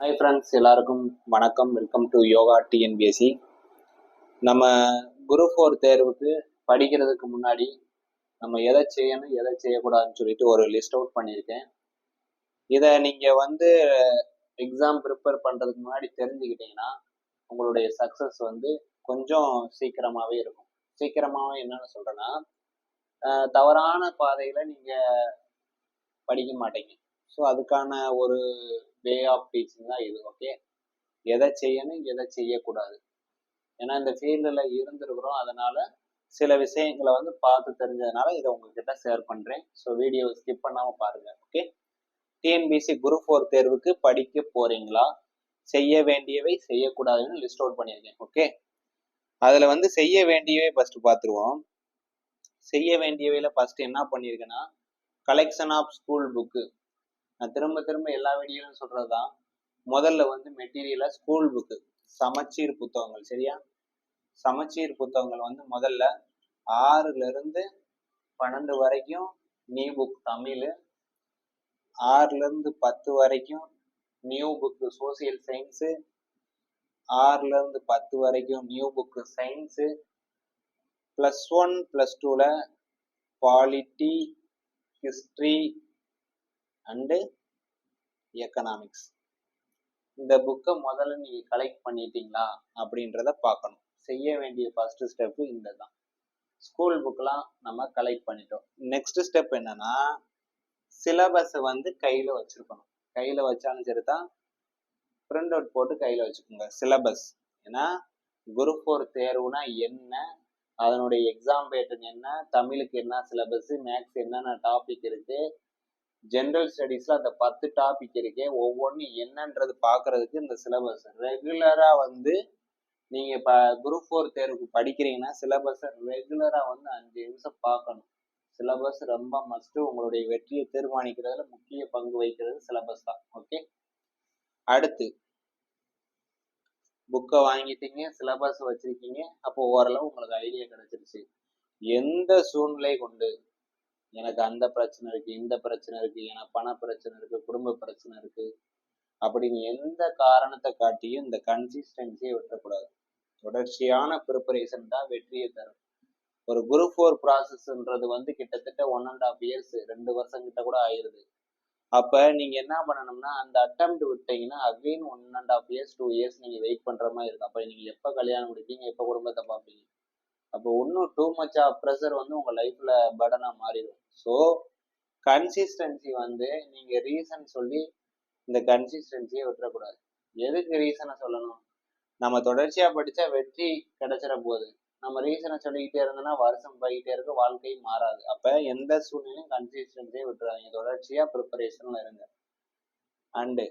Hi friends எல்லாருக்கும் வணக்கம். Welcome to yoga TNPSC நம்ம குரு ஃபோர் தேர்வுக்கு படிக்கிறதுக்கு முன்னாடி நம்ம எதை செய்யணும் எதை செய்யக்கூடாதுன்னு சொல்லிட்டு ஒரு லிஸ்ட் அவுட் பண்ணியிருக்கேன். இதை நீங்கள் வந்து எக்ஸாம் ப்ரிப்பேர் பண்ணுறதுக்கு முன்னாடி தெரிஞ்சுக்கிட்டீங்கன்னா உங்களுடைய சக்ஸஸ் வந்து கொஞ்சம் சீக்கிரமாகவே இருக்கும். சீக்கிரமாகவே என்னென்னு சொல்கிறேன்னா தவறான பாதையில் நீங்கள் படிக்க மாட்டீங்க. ஸோ அதுக்கான ஒரு வே ஆஃப் டீச்சிங் தான் இது ஓகே எதை செய்யணும் எதை செய்யக்கூடாது. ஏன்னா இந்த ஃபீல்டில் இருந்திருக்கிறோம் அதனால சில விஷயங்களை வந்து பார்த்து தெரிஞ்சதுனால இதை உங்ககிட்ட ஷேர் பண்ணுறேன் ஸோ வீடியோ ஸ்கிப் பண்ணாமல் பாருங்கள் ஓகே டிஎன்பிசி குரூப் ஃபோர் தேர்வுக்கு படிக்க போகிறீங்களா செய்ய வேண்டியவை செய்யக்கூடாதுன்னு லிஸ்ட் அவுட் பண்ணியிருக்கேன் ஓகே அதில் வந்து செய்ய வேண்டியவை ஃபஸ்ட்டு பார்த்துருவோம். செய்ய வேண்டியவையில் ஃபஸ்ட்டு என்ன பண்ணியிருக்கேன்னா கலெக்ஷன் ஆஃப் ஸ்கூல் புக்கு நான் திரும்ப திரும்ப எல்லா வீடியோலையும் சொல்கிறது தான் முதல்ல வந்து மெட்டீரியலாக ஸ்கூல் புக்கு சமச்சீர் புத்தகங்கள் சரியா? சமச்சீர் புத்தகங்கள் வந்து முதல்ல ஆறுலேருந்து பன்னெண்டு வரைக்கும் நியூ புக் தமிழ். ஆறுலேருந்து பத்து வரைக்கும் நியூ புக்கு சோசியல் சயின்ஸு ஆறுலேருந்து பத்து வரைக்கும் new book science plus one plus டூவில் பாலிட்டி ஹிஸ்ட்ரி அண்டு எக்கனாமிக்ஸ் இந்த புக்கை முதல்ல நீங்கள் கலெக்ட் பண்ணிட்டீங்களா? அப்படின்றத பார்க்கணும். செய்ய வேண்டிய ஃபஸ்ட்டு ஸ்டெப்பு இந்த தான் ஸ்கூல் புக்கெலாம் நம்ம கலெக்ட் பண்ணிட்டோம். நெக்ஸ்ட் ஸ்டெப் என்னன்னா சிலபஸை வந்து கையில் வச்சுருக்கணும். கையில் வச்சாலும் சரி தான் பிரிண்ட் அவுட் போட்டு கையில் வச்சுக்கோங்க சிலபஸ் ஏன்னா குரூப் ஃபோர் தேர்வுனா என்ன? அதனுடைய எக்ஸாம் பேட்டர்ன் என்ன? தமிழுக்கு என்ன சிலபஸ் மேக்ஸ் என்னென்ன டாபிக் இருக்குது ஜென்ரல் ஸ்டடீஸில் அந்த பத்து டாபிக் இருக்கே ஒவ்வொன்றும் என்னன்றது பார்க்கறதுக்கு இந்த சிலபஸ் ரெகுலராக வந்து நீங்கள் இப்போ குரூப் ஃபோர் தேர்வுக்கு படிக்கிறீங்கன்னா சிலபஸை ரெகுலராக வந்து அஞ்சு நிமிஷம் பார்க்கணும். சிலபஸ் ரொம்ப மஸ்ட்டு உங்களுடைய வெற்றியை தீர்மானிக்கிறதுல முக்கிய பங்கு வகிக்கிறது சிலபஸ் தான். ஓகே அடுத்து புக்கை வாங்கிட்டீங்க சிலபஸ் வச்சுருக்கீங்க அப்போ ஓரளவு உங்களுக்கு ஐடியா கிடைச்சிருச்சு. எந்த சூழ்நிலை கொண்டு எனக்கு அந்த பிரச்சனை இருக்கு இந்த பிரச்சனை இருக்கு எனக்கு பண பிரச்சனை இருக்கு குடும்ப பிரச்சனை இருக்கு அப்படின்னு எந்த காரணத்தை காட்டியும் இந்த கன்சிஸ்டன்சியை விட்டுறக்கூடாது. தொடர்ச்சியான ப்ரிப்பரேஷன் தான் வெற்றியை தரும். ஒரு குரூப் ஃபோர் ப்ராசஸ்ன்றது வந்து கிட்டத்தட்ட ஒன் அண்ட் ஆஃப் இயர்ஸ் ரெண்டு வருஷம் கிட்ட கூட ஆயிருது. அப்போ நீங்கள் என்ன பண்ணணும்னா அந்த அட்டம் விட்டீங்கன்னா again one and half years two years நீங்கள் வெயிட் பண்ணுற மாதிரி இருக்கும். அப்போ நீங்கள் எப்போ கல்யாணம் முடிப்பீங்க எப்போ குடும்பத்தை பார்ப்பீங்க? அப்போ இன்னும் டூ மச் ஆஃப் ப்ரெஷர் வந்து உங்கள் லைஃப்பில் பர்டனாக மாறிடும். ஸோ கன்சிஸ்டன்சி வந்து நீங்கள் ரீசன் சொல்லி இந்த கன்சிஸ்டன்சியை விட்டுறக்கூடாது. எதுக்கு ரீசனை சொல்லணும்? நம்ம தொடர்ச்சியாக படித்தா வெற்றி கிடைச்சிட போகுது நம்ம ரீசனை சொல்லிக்கிட்டே இருந்தோம்னா வருஷம் போய்கிட்டே இருக்க வாழ்க்கை மாறாது. அப்போ எந்த சூழ்நிலையும் கன்சிஸ்டன்சியே விட்டுறாதீங்க. தொடர்ச்சியாக ப்ரிப்பரேஷனில் இருங்க. அண்டு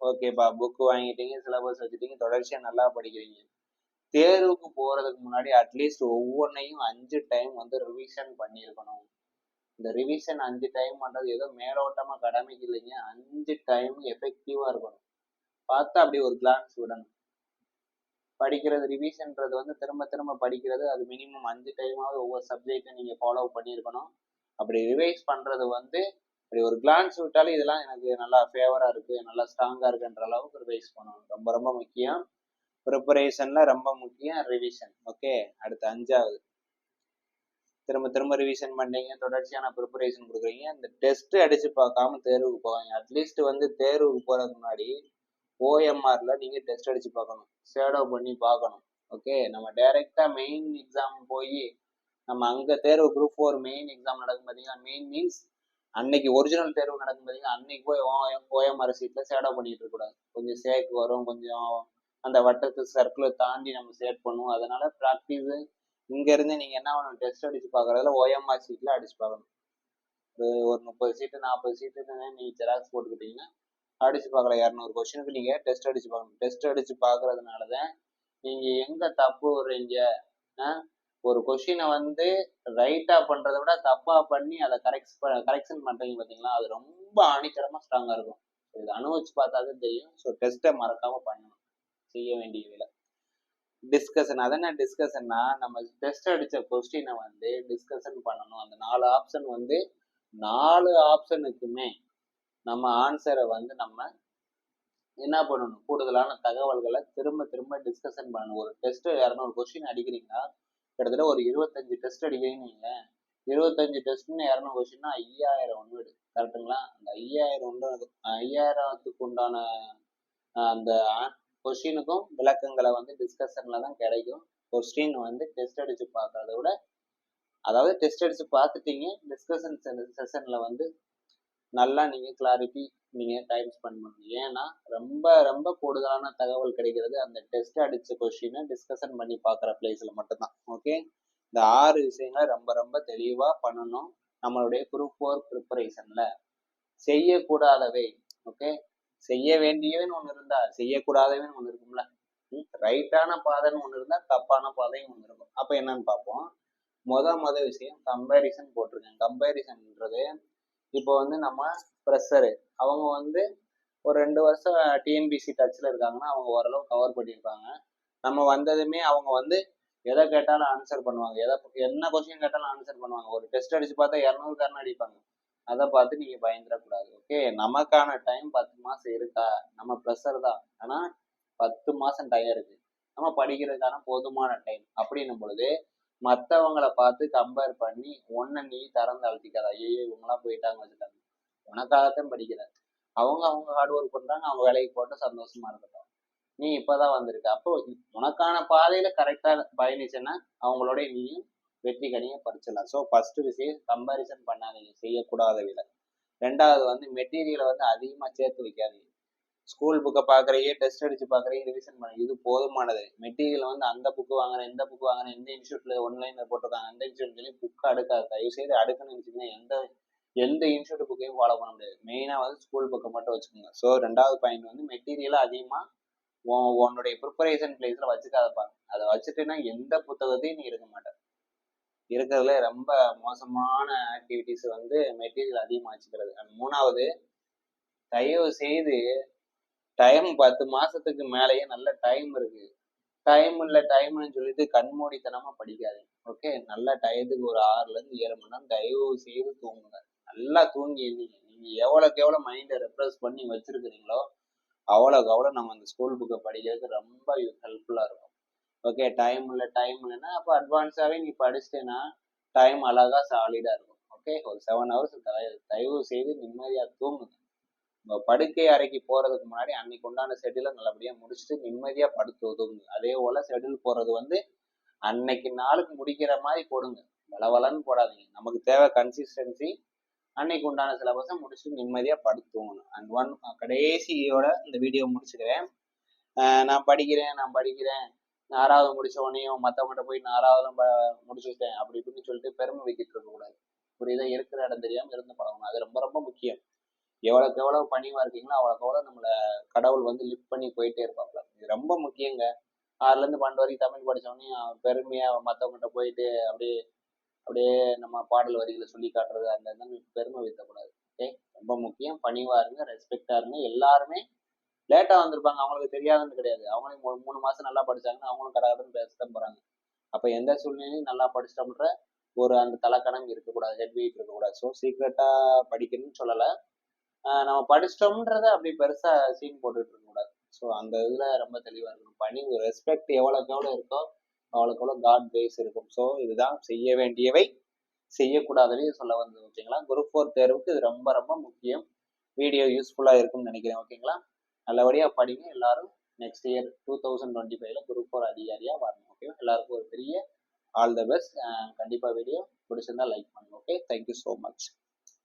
ஓகேப்பா புக்கு வாங்கிட்டீங்க சிலபஸ் வச்சுட்டீங்க தொடர்ச்சியாக நல்லா படிக்கிறீங்க. தேர்வுக்கு போகிறதுக்கு முன்னாடி அட்லீஸ்ட் ஒவ்வொன்றையும் அஞ்சு டைம் வந்து ரிவிஷன் பண்ணியிருக்கணும். இந்த ரிவிஷன் அஞ்சு டைம் பண்ணுறது ஏதோ மேலோட்டமாக கடமைக்கு இல்லைங்க அஞ்சு டைம் எஃபெக்டிவாக இருக்கணும். பார்த்து அப்படி ஒரு கிளான்ஸ் விடணும். படிக்கிறது ரிவிஷன்றது வந்து திரும்ப திரும்ப படிக்கிறது அது மினிமம் அஞ்சு டைமாவது ஒவ்வொரு சப்ஜெக்டை நீங்கள் ஃபாலோ பண்ணியிருக்கணும். அப்படி ரிவைஸ் பண்ணுறது வந்து அப்படி ஒரு கிளான்ஸ் விட்டாலே இதெல்லாம் எனக்கு நல்லா ஃபேவராக இருக்குது நல்லா ஸ்ட்ராங்காக இருக்குன்ற அளவுக்கு ரிவைஸ் பண்ணணும். ரொம்ப ரொம்ப முக்கியம். ப்ரிப்பரேஷனில் ரொம்ப முக்கியம் ரிவிஷன் ஓகே அடுத்து அஞ்சாவது. திரும்ப திரும்ப ரிவிஷன் பண்ணுறீங்க தொடர்ச்சியான ப்ரிப்பரேஷன் கொடுக்குறீங்க இந்த டெஸ்ட் அடிச்சு பார்க்காம தேர்வுக்கு போவாங்க அட்லீஸ்ட் வந்து தேர்வுக்கு போகிறதுக்கு முன்னாடி ஓஎம்ஆர்ல நீங்கள் டெஸ்ட் அடிச்சு பார்க்கணும். ஷேடோ பண்ணி பார்க்கணும். ஓகே நம்ம டைரெக்டாக மெயின் எக்ஸாம் போய் நம்ம அங்கே தேர்வு குரூப் ஃபோர் மெயின் எக்ஸாம் நடக்கும் பார்த்தீங்கன்னா மெயின் மீன்ஸ் அன்னைக்கு ஒரிஜினல் தேர்வு நடக்கும் பார்த்தீங்கன்னா அன்னைக்கு போய் ஓஎம்ஆர் சீட்டில் ஷேடோ பண்ணிட்டு இருக்கக்கூடாது. கொஞ்சம் சேக் வரும் கொஞ்சம் அந்த வட்டத்து சர்க்கிளை தாண்டி நம்ம சேட் பண்ணுவோம். அதனால ப்ராக்டிஸு இங்கேருந்து நீங்கள் என்ன பண்ணணும்? டெஸ்ட் அடித்து பார்க்குறதுல ஓஎம்ஆர் சீட்டில் அடித்து பார்க்கணும் ஒரு முப்பது சீட்டு நாற்பது சீட்டு நீங்கள் ஜெராக்ஸ் போட்டுக்கிட்டீங்கன்னா அடிச்சு பார்க்கல இரநூறு கொஸ்டினுக்கு நீங்கள் டெஸ்ட் அடிச்சு பார்க்கணும் டெஸ்ட் அடிச்சு பார்க்குறதுனால தான் நீங்கள் எங்கே தப்பு விடுறீங்க? ஒரு கொஷினை வந்து ரைட்டாக பண்ணுறத விட தப்பாக பண்ணி அதை கரெக்ட் கரெக்ஷன் பண்ணுறீங்க பார்த்தீங்களா அது ரொம்ப ஆணித்தரமாக ஸ்ட்ராங்காக இருக்கும். இது அனுபவிச்சு பார்த்தாதான் தெரியும். ஸோ டெஸ்ட்டை மறக்காமல் பண்ணணும். செய்ய வேண்டிய வேலை. டிஸ்கஷன் அது என்ன டிஸ்கஷன்னா நம்ம டெஸ்ட் அடித்த கொஸ்டினை வந்து டிஸ்கஷன் பண்ணணும். அந்த நாலு ஆப்ஷன் வந்து நாலு ஆப்ஷனுக்குமே நம்ம ஆன்சரை வந்து நம்ம என்ன பண்ணணும்? கூடுதலான தகவல்களை திரும்ப திரும்ப டிஸ்கஷன் பண்ணணும். ஒரு டெஸ்ட் இரநூறு கொஸ்டின் அடிக்கிறீங்கன்னா கிட்டத்தட்ட ஒரு இருபத்தஞ்சு டெஸ்ட் அடிக்கிறீங்க இருபத்தஞ்சு டெஸ்ட்னு இரநூறு கொஸ்டின்னா ஐயாயிரம் ஒன்று கரெக்டுங்களா அந்த ஐயாயிரம் ஒன்று ஐயாயிரத்துக்கு உண்டான அந்த கொஸ்டினுக்கும் விளக்கங்களை வந்து டிஸ்கஷனில் தான் கிடைக்கும். கொஸ்டின் வந்து டெஸ்ட் அடித்து பார்க்கறத விட அதாவது டெஸ்ட் அடித்து பார்த்துட்டீங்க டிஸ்கஷன் செஷனில் வந்து நல்லா நீங்கள் கிளாரிட்டி நீங்கள் டைம் ஸ்பெண்ட் பண்ணணும். ஏன்னா ரொம்ப ரொம்ப கூடுதலான தகவல் கிடைக்கிறது அந்த டெஸ்ட் அடித்த கொஸ்டினை டிஸ்கஷன் பண்ணி பார்க்குற பிளேஸில் மட்டும்தான். ஓகே இந்த ஆறு விஷயங்களை ரொம்ப ரொம்ப தெளிவாக பண்ணணும். நம்மளுடைய குரூப் ஃபோர் ப்ரிப்பரேஷனில் செய்யக்கூடாதவை. ஓகே செய்ய வேண்டியவன் ஒன்று இருந்தா செய்யக்கூடாதவன் ஒன்று இருக்கும்ல. ரைட்டான பாதைன்னு ஒன்று இருந்தால் தப்பான பாதையும் ஒன்று இருக்கும். அப்போ என்னன்னு பார்ப்போம். மொத மொத விஷயம் கம்பேரிசன் போட்டிருக்கேன் கம்பேரிசன்ன்றது இப்போ வந்து நம்ம ப்ரெஷரு அவங்க வந்து ஒரு ரெண்டு வருஷம் டிஎன்பிசி டச்சில் இருக்காங்கன்னா அவங்க ஓரளவு கவர் பண்ணியிருப்பாங்க. நம்ம வந்ததுமே அவங்க வந்து எதை கேட்டாலும் ஆன்சர் பண்ணுவாங்க. எதை என்ன கொஸ்டின் கேட்டாலும் ஆன்சர் பண்ணுவாங்க. ஒரு டெஸ்ட் அடிச்சு பார்த்தா இரநூறு காரணம் அடிப்பாங்க. அதை பார்த்து நீங்கள் பயந்துடக்கூடாது ஓகே நமக்கான டைம் பத்து மாதம் இருக்கா? நம்ம ப்ரெஷர் தான். ஆனால் பத்து மாதம் டைம் இருக்கு. நம்ம படிக்கிறதுக்கான போதுமான டைம் அப்படின்னும் பொழுது மற்றவங்களை பார்த்து கம்பேர் பண்ணி ஒன்றை நீ திறந்து அழுத்திக்காத. ஐயோ இவங்களாம் போயிட்டாங்க வச்சுட்டாங்க உனக்காகத்தான் படிக்கிற. அவங்க அவங்க ஹார்ட் ஒர்க் பண்றாங்க. அவங்க வேலைக்கு போட்டு சந்தோஷமா இருக்கட்டும். நீ இப்பதான் வந்திருக்க. அப்போ உனக்கான பாதையில கரெக்டா பயணிச்சேன்னா அவங்களோட நீயும் வெற்றிகளையும் படிச்சிடலாம் பறிச்சிடலாம். ஸோ ஃபர்ஸ்ட் விஷயம் கம்பாரிசன் பண்ணாதீங்க. செய்யக்கூடாத விலை. ரெண்டாவது வந்து மெட்டீரியலை வந்து அதிகமாக சேர்த்து வைக்காதீங்க. ஸ்கூல் புக்கை பார்க்குறீங்க டெஸ்ட் அடிச்சு பார்க்குறீங்க ரிவிஷன் பண்ண இது போதுமானது. மெட்டீரியல் வந்து அந்த புக்கு வாங்குறேன் இந்த புக்கு வாங்குறேன் எந்த இன்ஸ்டியூட்ல ஒன்லைன்ல போட்டிருக்காங்க அந்த இன்ஸ்டியூட் புக்கு அடுக்காது. தயவு செய்து அடுக்கணும்னு வச்சுக்கோங்க எந்த எந்த இன்ஸ்டியூட் புக்கையும் ஃபாலோ பண்ண முடியாது. மெயினாக வந்து ஸ்கூல் புக்கை மட்டும் வச்சுக்கோங்க. ஸோ ரெண்டாவது பாயிண்ட் வந்து மெட்டீரியலை அதிகமாக உன்னுடைய ப்ரிப்பரேஷன் பிளேஸில் வச்சுக்காதப்பா. அதை வச்சுட்டுன்னா எந்த புத்தகத்தையும் நீ இருக்க மாட்டேன் இருக்கிறதுல ரொம்ப மோசமான ஆக்டிவிட்டிஸ் வந்து மெட்டீரியல் அதிகமாக வச்சுக்கிறது மூணாவது தயவு செய்து டைம் பத்து மாசத்துக்கு மேலேயே நல்ல டைம் இருக்கு. டைம் இல்லை டைம்னு சொல்லிட்டு கண்மூடித்தனமா படிக்காது ஓகே நல்ல டயத்துக்கு ஒரு ஆறுல இருந்து ஏழு மணி நேரம் தயவு செய்து தூங்குங்க. நல்லா தூங்கி எழுதிங்க நீங்க எவ்வளோக்கு எவ்வளோ மைண்டை ரெப்ரஸ் பண்ணி வச்சிருக்கிறீங்களோ அவ்வளோக்கு அவ்வளோ நம்ம அந்த ஸ்கூல் புக்கை படிக்கிறதுக்கு ரொம்ப ஹெல்ப்ஃபுல்லாக இருக்கும். ஓகே டைம் இல்லை டைம் இல்லைன்னா அப்போ அட்வான்ஸாகவே நீ படிச்சிட்டேன்னா டைம் அழகாக சாலிடாக இருக்கும். ஓகே ஒரு செவன் ஹவர்ஸ் தயவு செய்து நிம்மதியாக தூங்குங்க. உங்கள் படுக்கை அறைக்கு போகிறதுக்கு முன்னாடி அன்னைக்கு உண்டான ஷெட்யூலை நல்லபடியாக முடிச்சுட்டு நிம்மதியாக படுத்து தூங்குங்க அதே போல் ஷெட்யூல் போடுறது வந்து அன்னைக்கு நாளுக்கு முடிக்கிற மாதிரி போடுங்க. வளவலன்னு போடாதீங்க. நமக்கு தேவை கன்சிஸ்டன்சி அன்னைக்கு உண்டான சிலபஸை முடிச்சுட்டு நிம்மதியாக படுத்துவணும் அண்ட் ஒன் கடைசியோட இந்த வீடியோ முடிச்சுக்கிறேன். நான் படிக்கிறேன் நான் படிக்கிறேன். ஆறாவது முடிச்ச உடனேயும் மற்றவங்கள்ட்ட போய் நான் ஆறாவது முடிச்சுட்டேன் அப்படி இப்படின்னு சொல்லிட்டு பெருமை வைக்கிட்டு இருக்கக்கூடாது. புரியுதா? இருக்கிற இடம் தெரியாமல் இருந்து பழகணும். அது ரொம்ப ரொம்ப முக்கியம். எவ்வளோக்கு எவ்வளோ பணிவாக இருக்கீங்களோ அவ்வளோக்கு எவ்வளோ நம்மளை கடவுள் வந்து லிஃப்ட் பண்ணி போயிட்டே இருப்பாப்ல. இது ரொம்ப முக்கியங்க. ஆறுலேருந்து பன்னெண்டு வரைக்கும் தமிழ் படித்தோடனே பெருமையாக மற்றவங்கள்ட்ட போயிட்டு அப்படியே அப்படியே நம்ம பாடல் வரிகளை சொல்லி காட்டுறது அந்த பெருமை வைக்கக்கூடாது. ஓகே ரொம்ப முக்கியம். பணிவாக இருங்க ரெஸ்பெக்டாக இருங்க. எல்லாருமே லேட்டாக வந்திருப்பாங்க. அவங்களுக்கு தெரியாதுன்னு கிடையாது. அவங்களும் மூணு மாதம் நல்லா படித்தாங்கன்னா அவங்களும் கடகடன்னு தான் போகிறாங்க அப்போ எந்த சூழ்நிலையும் நல்லா படிச்சிட்டோம்ன்ற ஒரு அந்த தலைக்கணம் இருக்கக்கூடாது. ஹெட் வெயிட் இருக்கக்கூடாது. ஸோ சீக்ரெட்டாக படிக்கணும்னு சொல்லலை. நம்ம படிச்சிட்டோம்ன்றத அப்படி பெருசாக சீன் போட்டுட்டு இருக்கக்கூடாது ஸோ அந்த இதில் ரொம்ப தெளிவாக இருக்கணும். பணி ரெஸ்பெக்ட் எவ்வளோக்கு எவ்வளோ இருக்கோ அவ்வளோக்கு எவ்வளோ காட் பேஸ் இருக்கும். ஸோ இதுதான் செய்ய வேண்டியவை. செய்யக்கூடாதவையும் சொல்ல வந்தது ஓகேங்களா குரூப் ஃபோர் தேர்வுக்கு இது ரொம்ப ரொம்ப முக்கியம். வீடியோ யூஸ்ஃபுல்லாக இருக்கும்னு நினைக்கிறேன் ஓகேங்களா நல்லபடியாக படிங்க. எல்லாரும் next year two thousand twenty ஃபைவ்ல குரூப் ஃபோர் அதிகாரியாக வரணும் ஓகே எல்லாருக்கும் ஒரு பெரிய ஆல் த பெஸ்ட் கண்டிப்பாக வீடியோ பிடிச்சிருந்தா லைக் பண்ணுங்க okay thank you so much